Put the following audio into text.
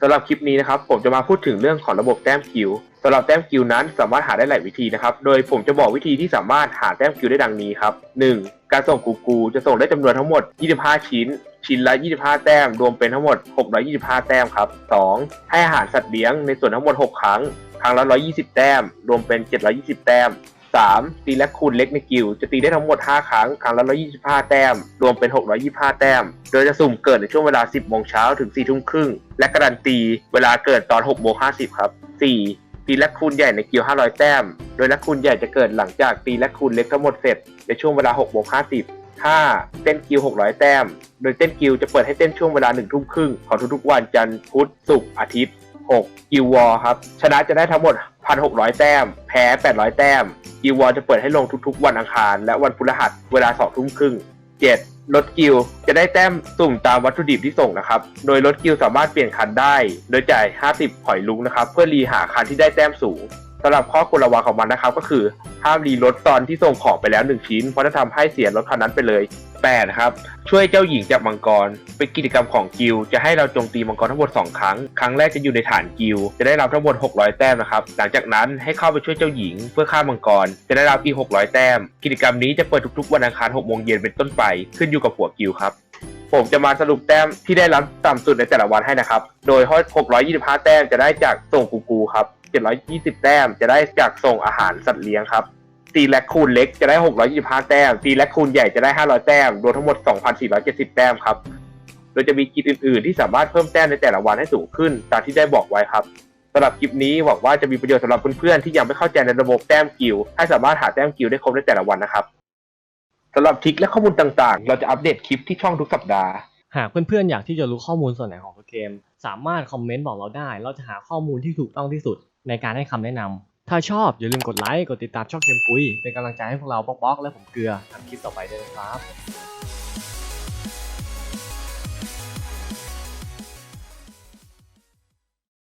สำหรับคลิปนี้นะครับผมจะมาพูดถึงเรื่องของระบบแต้มคิวสำหรับแต้มคิวนั้นสามารถหาได้หลายวิธีนะครับ โดยผมจะบอกวิธีที่สามารถหาแต้มคิวได้ดังนี้ครับ 1. การส่งกูกูจะส่งได้จำนวนทั้งหมด 25 ชิ้น ชิ้นละ 25 แต้ม รวมเป็นทั้งหมด 625 แต้มครับ 2. ให้อาหารสัตว์เลี้ยงในส่วนทั้งหมด 6 ครั้ง ครั้งละ 120 แต้ม รวมเป็น 720 แต้ม 3. ตีและคูณเล็กในกิลจะตีได้ทั้งหมด 5 ครั้ง ครั้งละ 125 แต้ม รวมเป็น 625 แต้ม โดยจะสุ่มเกิดในช่วงเวลา 10 โมงเช้าถึง 4 ทุ่มครึ่ง และการันตีเวลาเกิดตอน 6 โมง 50 ครับ 4. ตีและคูณใหญ่ในกิล500 แต้ม โดยและคูณใหญ่จะเกิดหลังจากตีและคูณเล็กทั้งหมดเสร็จในช่วงเวลา 6 โมง 50 5. เต้นกิลด์600 แต้ม โดยเต้นกิลด์จะเปิดให้เต้นช่วงเวลา1ทุ่มครึ่งของทุกๆวันจันทร์ พุธ ศุกร์ อาทิตย์ 6. กิลวอครับ ชนะจะได้ทั้งหมด 1,600 แต้ม แพ้ 800 แต้มกิวอลจะเปิดให้ลงทุกๆ วันอังคาร และวันพฤหัสเวลา2ทุ่มครึ่ง 7. รถกิลด์จะได้แต้มสุ่มตามวัตถุดิบที่ส่งนะครับ โดยลดกิวสามารถเปลี่ยนคันได้ โดยจ่าย 50 หอยลุงนะครับ เพื่อรีหาคันที่ได้แต้มสูง สำหรับข้อควรระวังของมันนะครับ ก็คือห้ามรีรถตอนที่ส่งของไปแล้ว 1 ชิ้น เพราะจะทำให้เสียรถคันนั้นไปเลย 8 ครับ ช่วยเจ้าหญิงจับมังกร เป็นกิจกรรมของกิลจะให้เราโจมตีมังกรทั้งหมด 2 ครั้ง ครั้งแรกจะอยู่ในฐานกิลจะได้รับทั้งหมด 600 แต้มนะครับ หลังจากนั้นให้เข้าไปช่วยเจ้าหญิง เพื่อฆ่ามังกร จะได้รับอีก 600 แต้ม กิจกรรมนี้จะเปิดทุกๆ วันอังคาร6โมงเย็นเป็นต้นไป ขึ้นอยู่กับหัวกิลครับ ผมจะมาสรุปแต้มที่ได้รับต่ำสุดในแต่ละวันให้นะครับ โดย625 แต้มจะได้จากส่งกูกูครับ 720 แต้มจะได้จากส่งอาหารสัตว์เลี้ยงครับตีแลคคูณเล็กจะได้ 625 แต้มตีแลคคูณใหญ่จะได้ 500 แต้ม รวมทั้งหมด 2,470 แต้มครับ โดยจะมีกิจอื่น ๆ ที่สามารถเพิ่มแต้มในแต่ละวันให้สูงขึ้น ตามที่ได้บอกไว้ครับสำหรับคลิปนี้หวังว่าจะมีประโยชน์สำหรับเพื่อน ๆ ที่ยังไม่เข้าใจในระบบแต้มกิลด์ให้สามารถหาแต้มกิลด์ได้ครบในแต่ละวันนะครับ สำหรับทริคและข้อมูลต่างๆ เราจะอัปเดตคลิปที่ช่องทุกสัปดาห์ หากเพื่อนๆอยากที่จะรู้ข้อมูลส่วนไหนของตัวเกม สามารถคอมเมนต์บอกเราได้ เราจะหาข้อมูลที่ถูกต้องที่สุด ในการให้คำแนะนำถ้าชอบอย่าลืมกดไลค์ กดติดตามช่องเกมปุ้ยเป็นกำลังใจให้พวกเราป๊อกๆและผมเกลือทำคลิปต่อไปด้วยนะครับ